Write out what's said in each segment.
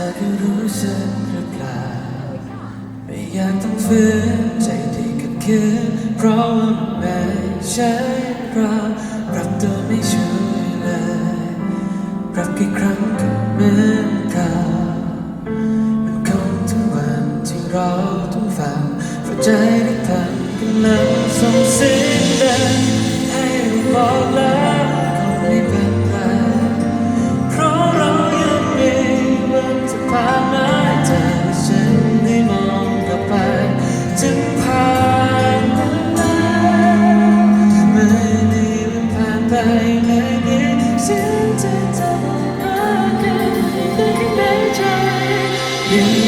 ธอก็รู้สึกหรือเปล่า ไม่อยากต้องฝืนใจที่กับคืนเพราะว่าไม่ใช่เรารักตัวไม่ช่วยเลย รักกี่ครั้งก็เหมือนเก่ามันคงทุกวันที่เราต้องฟังหัวใจได้ทำกันแล้วส่งเสียงเดินให้บอกลา Deus.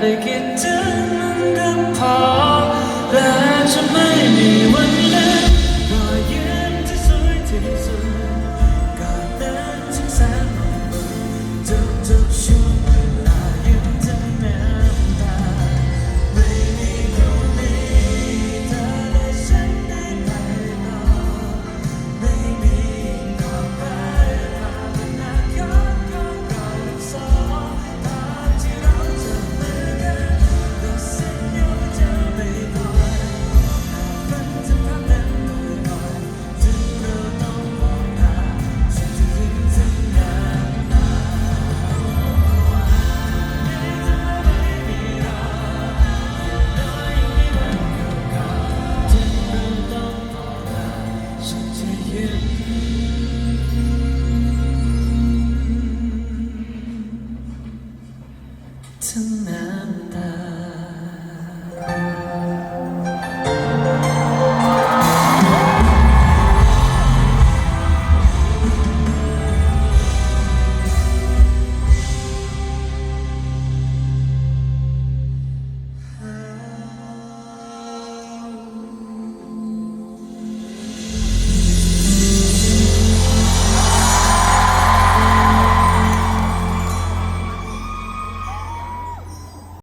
that I can